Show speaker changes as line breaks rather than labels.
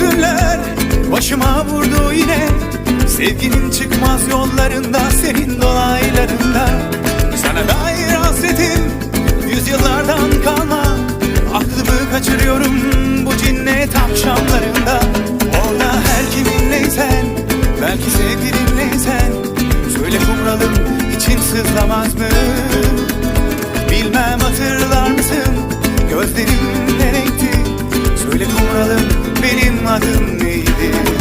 hüzünler başıma vurdu yine. Sevginin çıkmaz yollarında senin dolaylarında. Sana dair hasretim yüzyıllardan kalma. Aklımı kaçırıyorum bu cinnet akşamlarında. Orada her kiminleysen belki sevgilimleysen Söyle kumralım içim sızlamaz mı? Bilmem hatırlar mısın? Gözlerim kumralım